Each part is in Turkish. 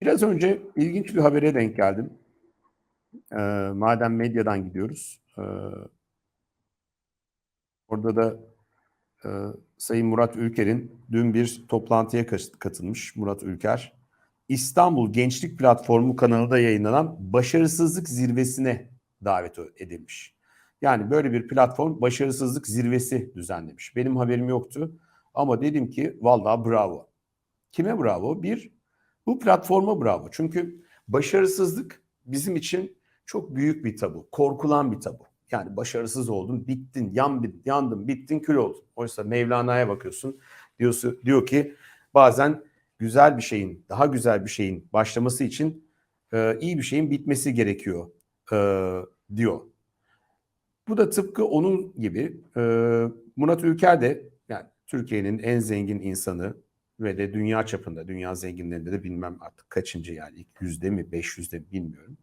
Biraz önce ilginç bir habere denk geldim. Ee, madem medyadan gidiyoruz. E, orada da e, Sayın Murat Ülker'in dün bir toplantıya katılmış. Murat Ülker. İstanbul Gençlik Platformu kanalında yayınlanan başarısızlık zirvesine davet edilmiş. Yani böyle bir platform başarısızlık zirvesi düzenlemiş. Benim haberim yoktu ama dedim ki vallahi bravo. Kime bravo? Bir, bu platforma bravo. Çünkü başarısızlık bizim için çok büyük bir tabu, korkulan bir tabu. Yani başarısız oldun, bittin, yan, yandın, bittin, kül oldun. Oysa Mevlana'ya bakıyorsun, diyorsun, diyor ki bazen güzel bir şeyin, daha güzel bir şeyin başlaması için e, iyi bir şeyin bitmesi gerekiyor e, diyor. Bu da tıpkı onun gibi e, Murat Ülker de yani Türkiye'nin en zengin insanı ve de dünya çapında, dünya zenginlerinde de bilmem artık kaçıncı yani ilk yüzde mi, beş yüzde mi bilmiyorum.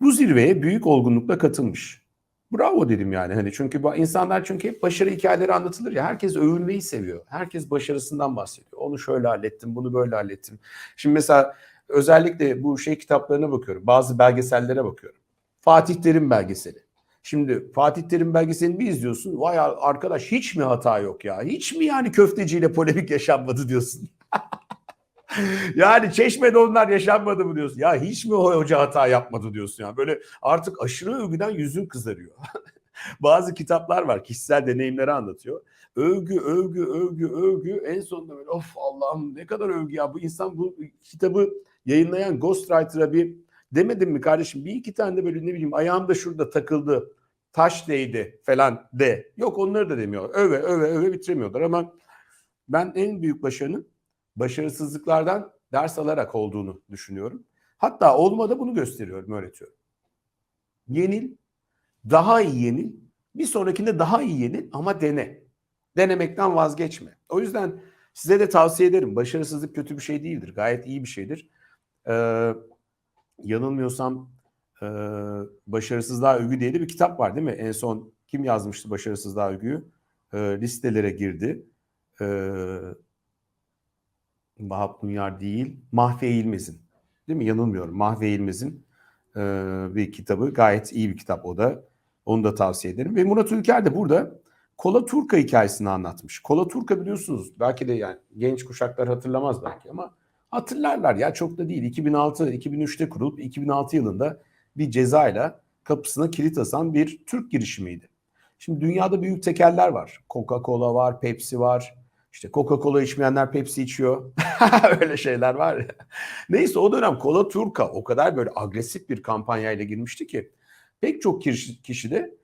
Bu zirveye büyük olgunlukla katılmış. Bravo dedim yani hani çünkü bu insanlar çünkü hep başarı hikayeleri anlatılır ya herkes övülmeyi seviyor. Herkes başarısından bahsediyor. Onu şöyle hallettim, bunu böyle hallettim. Şimdi mesela özellikle bu şey kitaplarına bakıyorum. Bazı belgesellere bakıyorum. Fatih Terim belgeseli. Şimdi Fatih Terim belgeselini bir izliyorsun. Vay arkadaş hiç mi hata yok ya? Hiç mi yani köfteciyle polemik yaşanmadı diyorsun? yani Çeşme'de onlar yaşanmadı mı diyorsun? Ya hiç mi hoca hata yapmadı diyorsun ya? Böyle artık aşırı övgüden yüzün kızarıyor. Bazı kitaplar var kişisel deneyimleri anlatıyor. Övgü, övgü, övgü, övgü. En sonunda böyle of Allah'ım ne kadar övgü ya. Bu insan bu kitabı yayınlayan ghostwriter'a bir demedim mi kardeşim? Bir iki tane de böyle ne bileyim ayağım da şurada takıldı. Taş değdi falan de. Yok onları da demiyor. Öve öve öve bitiremiyorlar ama ben en büyük başarının başarısızlıklardan ders alarak olduğunu düşünüyorum. Hatta olmadı bunu gösteriyorum, öğretiyorum. Yenil, daha iyi yenil, bir sonrakinde daha iyi yenil ama dene. Denemekten vazgeçme. O yüzden size de tavsiye ederim. Başarısızlık kötü bir şey değildir. Gayet iyi bir şeydir. Ee, yanılmıyorsam e, Başarısızlığa Övgü diye de bir kitap var değil mi? En son kim yazmıştı Başarısızlığa Övgü'yü? E, listelere girdi. E, Vahap Dunyar değil, Mahve Eğilmez'in. Değil mi? Yanılmıyorum. Mahve Eğilmez'in e, bir kitabı. Gayet iyi bir kitap o da. Onu da tavsiye ederim. Ve Murat Ülker de burada Kola Turka hikayesini anlatmış. Kola Turka biliyorsunuz belki de yani genç kuşaklar hatırlamaz belki ama hatırlarlar ya çok da değil. 2006 2003'te kurulup 2006 yılında bir cezayla kapısına kilit asan bir Türk girişimiydi. Şimdi dünyada büyük tekeller var. Coca-Cola var, Pepsi var, işte Coca-Cola içmeyenler Pepsi içiyor. Öyle şeyler var ya. Neyse o dönem Cola Turka o kadar böyle agresif bir kampanyayla girmişti ki pek çok kişi de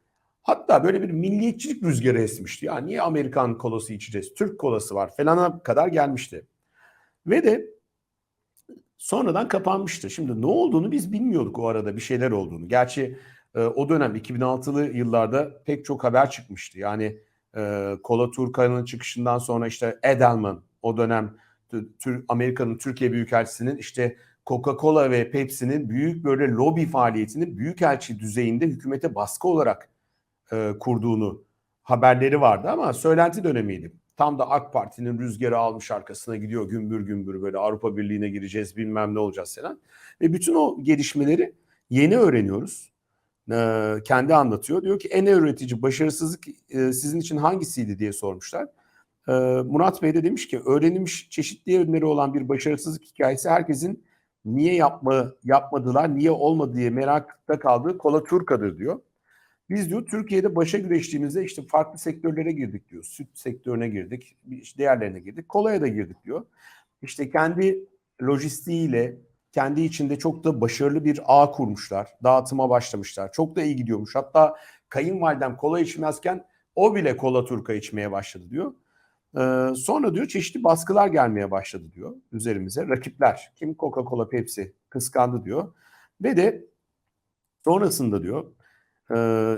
hatta böyle bir milliyetçilik rüzgarı esmişti. Ya niye Amerikan kolası içeceğiz? Türk kolası var falana kadar gelmişti. Ve de sonradan kapanmıştı. Şimdi ne olduğunu biz bilmiyorduk o arada bir şeyler olduğunu. Gerçi e, o dönem 2006'lı yıllarda pek çok haber çıkmıştı. Yani e, Kola Turkan'ın çıkışından sonra işte Edelman o dönem Amerika'nın Türkiye Büyükelçisi'nin işte Coca-Cola ve Pepsi'nin büyük böyle lobi faaliyetini büyükelçi düzeyinde hükümete baskı olarak e, kurduğunu haberleri vardı ama söylenti dönemiydi. Tam da AK Parti'nin rüzgarı almış arkasına gidiyor gümbür gümbür böyle Avrupa Birliği'ne gireceğiz bilmem ne olacağız falan. Ve bütün o gelişmeleri yeni öğreniyoruz e, kendi anlatıyor. Diyor ki en öğretici başarısızlık e, sizin için hangisiydi diye sormuşlar. E, Murat Bey de demiş ki öğrenilmiş çeşitli yönleri olan bir başarısızlık hikayesi herkesin niye yapma yapmadılar, niye olmadı diye merakta kaldığı kola turkadır diyor. Biz diyor Türkiye'de başa güreştiğimizde işte farklı sektörlere girdik diyor. Süt sektörüne girdik, işte diğerlerine girdik. Kolaya da girdik diyor. İşte kendi lojistiğiyle, kendi içinde çok da başarılı bir ağ kurmuşlar. Dağıtıma başlamışlar. Çok da iyi gidiyormuş. Hatta kayınvalidem kola içmezken o bile kola turka içmeye başladı diyor. Ee, sonra diyor çeşitli baskılar gelmeye başladı diyor üzerimize. Rakipler kim Coca-Cola Pepsi kıskandı diyor. Ve de sonrasında diyor e,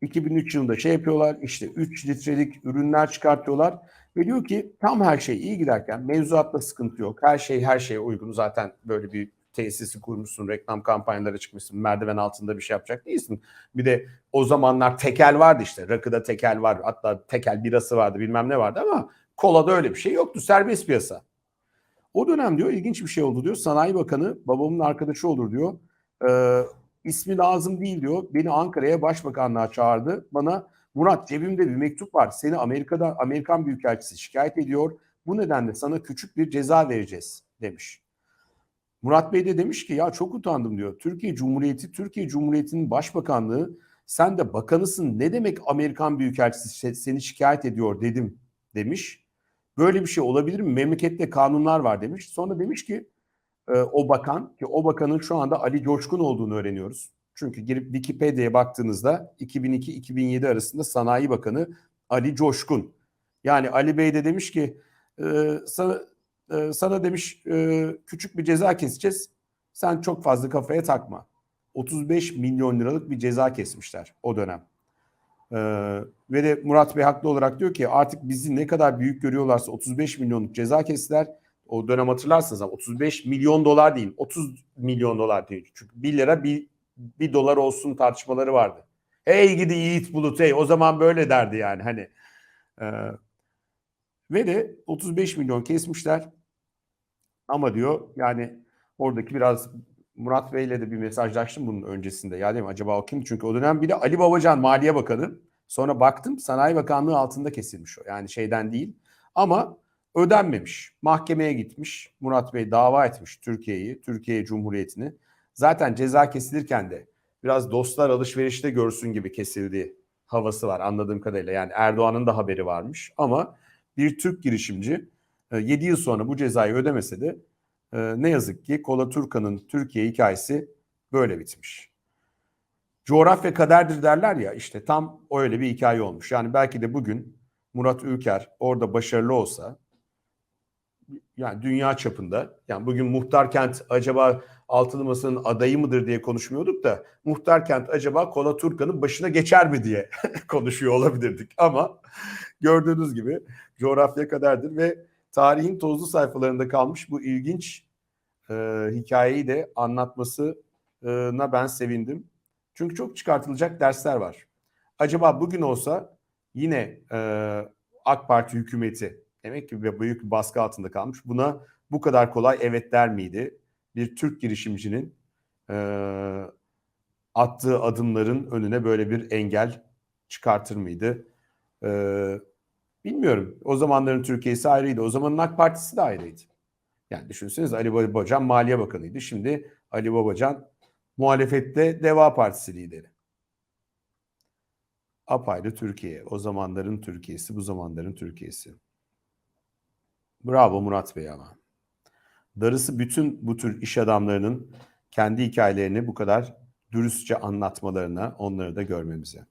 2003 yılında şey yapıyorlar işte 3 litrelik ürünler çıkartıyorlar ve diyor ki tam her şey iyi giderken mevzuatta sıkıntı yok. Her şey her şeye uygun. Zaten böyle bir tesisi kurmuşsun, reklam kampanyaları çıkmışsın, merdiven altında bir şey yapacak değilsin. Bir de o zamanlar tekel vardı işte. Rakıda tekel var. Hatta tekel birası vardı bilmem ne vardı ama kolada öyle bir şey yoktu. Serbest piyasa. O dönem diyor ilginç bir şey oldu diyor. Sanayi Bakanı babamın arkadaşı olur diyor. Ee, ismi lazım değil diyor. Beni Ankara'ya başbakanlığa çağırdı. Bana Murat cebimde bir mektup var. Seni Amerika'da Amerikan Büyükelçisi şikayet ediyor. Bu nedenle sana küçük bir ceza vereceğiz demiş. Murat Bey de demiş ki ya çok utandım diyor. Türkiye Cumhuriyeti, Türkiye Cumhuriyeti'nin başbakanlığı sen de bakanısın ne demek Amerikan Büyükelçisi seni şikayet ediyor dedim demiş. Böyle bir şey olabilir mi? Memlekette kanunlar var demiş. Sonra demiş ki e, o bakan ki o bakanın şu anda Ali Coşkun olduğunu öğreniyoruz. Çünkü girip Wikipedia'ya baktığınızda 2002-2007 arasında Sanayi Bakanı Ali Coşkun. Yani Ali Bey de demiş ki e, sana, e, sana demiş küçük bir ceza keseceğiz. Sen çok fazla kafaya takma. 35 milyon liralık bir ceza kesmişler o dönem. Ve de Murat Bey haklı olarak diyor ki artık bizi ne kadar büyük görüyorlarsa 35 milyonluk ceza kestiler. O dönem hatırlarsınız ama 35 milyon dolar değil 30 milyon dolar değil. Çünkü 1 lira 1, 1 dolar olsun tartışmaları vardı. Hey gidi Yiğit Bulut hey o zaman böyle derdi yani hani. Ee, ve de 35 milyon kesmişler. Ama diyor yani oradaki biraz Murat Bey'le de bir mesajlaştım bunun öncesinde. Ya dedim acaba o kim? Çünkü o dönem bir de Ali Babacan Maliye Bakanı. Sonra baktım Sanayi Bakanlığı altında kesilmiş o. Yani şeyden değil. Ama ödenmemiş. Mahkemeye gitmiş. Murat Bey dava etmiş Türkiye'yi, Türkiye Cumhuriyeti'ni. Zaten ceza kesilirken de biraz dostlar alışverişte görsün gibi kesildiği havası var anladığım kadarıyla. Yani Erdoğan'ın da haberi varmış. Ama bir Türk girişimci 7 yıl sonra bu cezayı ödemese de ee, ne yazık ki Kola Turkan'ın Türkiye hikayesi böyle bitmiş. Coğrafya kaderdir derler ya işte tam öyle bir hikaye olmuş. Yani belki de bugün Murat Ülker orada başarılı olsa yani dünya çapında yani bugün muhtar kent acaba altılı masanın adayı mıdır diye konuşmuyorduk da muhtar kent acaba Kola Turkan'ın başına geçer mi diye konuşuyor olabilirdik. Ama gördüğünüz gibi coğrafya kaderdir ve tarihin tozlu sayfalarında kalmış bu ilginç e, hikayeyi de anlatmasına ben sevindim. Çünkü çok çıkartılacak dersler var. Acaba bugün olsa yine e, AK Parti hükümeti demek ki büyük bir baskı altında kalmış. Buna bu kadar kolay evet der miydi? Bir Türk girişimcinin e, attığı adımların önüne böyle bir engel çıkartır mıydı? E, Bilmiyorum. O zamanların Türkiye'si ayrıydı. O zamanın AK Partisi de ayrıydı. Yani düşünseniz Ali Babacan Maliye Bakanı'ydı. Şimdi Ali Babacan muhalefette Deva Partisi lideri. Apayrı Türkiye. O zamanların Türkiye'si, bu zamanların Türkiye'si. Bravo Murat Bey ama. Darısı bütün bu tür iş adamlarının kendi hikayelerini bu kadar dürüstçe anlatmalarına, onları da görmemize.